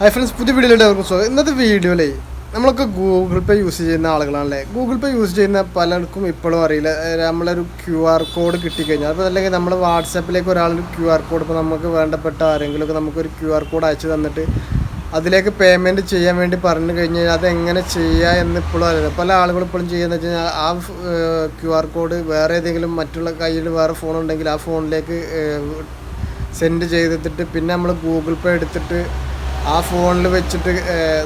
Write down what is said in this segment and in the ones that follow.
Hi friends പുതിയ വീഡിയോയിലേക്ക് അവർക്ക് സ്വാഗതം. ഇന്നത്തെ വീഡിയോയിലേ നമ്മളൊക്കെ ഗൂഗിൾ പേ യൂസ് ചെയ്യുന്ന ആളുകളാണല്ലേ? ഗൂഗിൾ പേ യൂസ് ചെയ്യുന്ന പലർക്കും ഇപ്പോഴും അറിയില്ല. നമ്മളൊരു ക്യു ആർ കോഡ് കിട്ടിക്കഴിഞ്ഞാൽ അപ്പോൾ അല്ലെങ്കിൽ നമ്മൾ വാട്സാപ്പിലേക്ക് ഒരാളൊരു ക്യു ആർ കോഡ് ഇപ്പോൾ നമുക്ക് വേണ്ടപ്പെട്ട ആരെങ്കിലുമൊക്കെ നമുക്കൊരു ക്യു ആർ കോഡ് അയച്ചു തന്നിട്ട് അതിലേക്ക് പേയ്മെന്റ് ചെയ്യാൻ വേണ്ടി പറഞ്ഞു കഴിഞ്ഞാൽ അതെങ്ങനെ ചെയ്യുക എന്ന് ഇപ്പോഴും അറിയില്ല. പല ആളുകളും ഇപ്പോഴും ചെയ്യുന്നത് വെച്ച് കഴിഞ്ഞാൽ ആ ക്യു ആർ കോഡ് വേറെ ഏതെങ്കിലും മറ്റുള്ള കയ്യിൽ വേറെ ഫോൺ ഉണ്ടെങ്കിൽ ആ ഫോണിലേക്ക് സെൻഡ് ചെയ്തിട്ട് പിന്നെ നമ്മൾ ഗൂഗിൾ പേ എടുത്തിട്ട് ആ ഫോണിൽ വെച്ചിട്ട്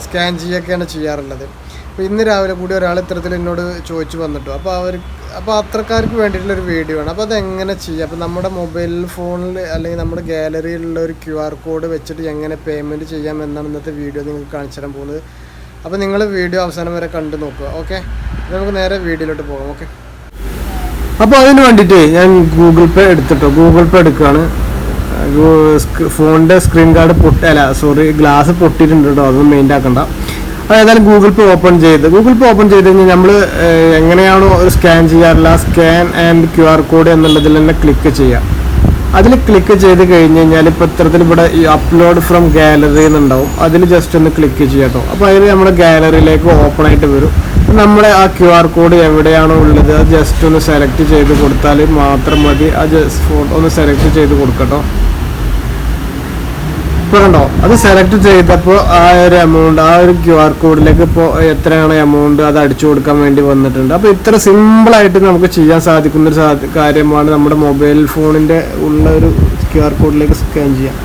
സ്കാൻ ചെയ്യുകയൊക്കെയാണ് ചെയ്യാറുള്ളത്. അപ്പോൾ ഇന്ന് രാവിലെ കൂടി ഒരാൾ ഇത്തരത്തിൽ എന്നോട് ചോദിച്ചു വന്നിട്ടു. അപ്പോൾ അവർ അപ്പോൾ അത്രക്കാർക്ക് വേണ്ടിയിട്ടുള്ളൊരു വീഡിയോ ആണ്. അപ്പോൾ അതെങ്ങനെ ചെയ്യുക അപ്പോൾ നമ്മുടെ മൊബൈൽ ഫോണിൽ അല്ലെങ്കിൽ നമ്മുടെ ഗാലറിയിലുള്ള ഒരു ക്യു ആർ കോഡ് വെച്ചിട്ട് എങ്ങനെ പേയ്മെന്റ് ചെയ്യാം എന്നാണ് ഇന്നത്തെ വീഡിയോ നിങ്ങൾക്ക് കാണിച്ചു തരാൻ പോകുന്നത്. അപ്പോൾ നിങ്ങൾ വീഡിയോ അവസാനം വരെ കണ്ടു നോക്കുക ഓക്കെ? നമുക്ക് നേരെ വീഡിയോയിലോട്ട് പോകാം ഓക്കെ? അപ്പോൾ അതിന് വേണ്ടിയിട്ട് ഞാൻ ഗൂഗിൾ പേ എടുത്തിട്ടോ? ഗൂഗിൾ പേ എടുക്കുകയാണ്. ഫോണിന്റെ സ്ക്രീൻ ഗാർഡ് പൊട്ടി അല്ല സോറി ഗ്ലാസ് പൊട്ടിയിട്ടുണ്ട് കേട്ടോ അതൊന്നും മെയിന്റെ ആക്കണ്ട. അപ്പോൾ ഗൂഗിൾ പേ ഓപ്പൺ ചെയ്ത് ഗൂഗിൾ പേ ഓപ്പൺ ചെയ്ത് കഴിഞ്ഞാൽ നമ്മൾ എങ്ങനെയാണോ ഒരു സ്കാൻ ചെയ്യാറില്ല scan and Q R code എന്നുള്ളതിൽ തന്നെ ക്ലിക്ക് ചെയ്യാം. അതിൽ ക്ലിക്ക് ചെയ്ത് കഴിഞ്ഞ് കഴിഞ്ഞാൽ ഇപ്പോൾ ഇത്തരത്തിൽ ഇവിടെ ഈ അപ്ലോഡ് ഫ്രം ഗാലറി എന്നുണ്ടാവും. അതിൽ ജസ്റ്റ് ഒന്ന് ക്ലിക്ക് ചെയ്യാം കേട്ടോ അപ്പോൾ അതിൽ നമ്മുടെ ഗാലറിയിലേക്ക് ഓപ്പൺ ആയിട്ട് വരും. നമ്മുടെ ആ ക്യു ആർ കോഡ് എവിടെയാണോ ഉള്ളത് അത് ജസ്റ്റ് ഒന്ന് സെലക്ട് ചെയ്ത് കൊടുത്താൽ മാത്രം മതി. ആ ജസ്റ്റ് ഫോട്ടോ ഒന്ന് സെലക്ട് ചെയ്ത് കൊടുക്കട്ടോ ഇപ്പോൾ കണ്ടോ അത് സെലക്ട് ചെയ്തപ്പോൾ ആ ഒരു എമൗണ്ട് ആ ഒരു ക്യു ആർ കോഡിലേക്ക് ഇപ്പോൾ എത്രയാണ് എമൗണ്ട് അത് അടിച്ചു കൊടുക്കാൻ വേണ്ടി വന്നിട്ടുണ്ട്. അപ്പോൾ ഇത്ര സിമ്പിളായിട്ട് നമുക്ക് ചെയ്യാൻ സാധിക്കുന്ന ഒരു കാര്യമാണ് നമ്മുടെ മൊബൈൽ ഫോണിന്റെ ഉള്ള ഒരു ക്യു ആർ കോഡിലേക്ക് സ്കാൻ ചെയ്യാം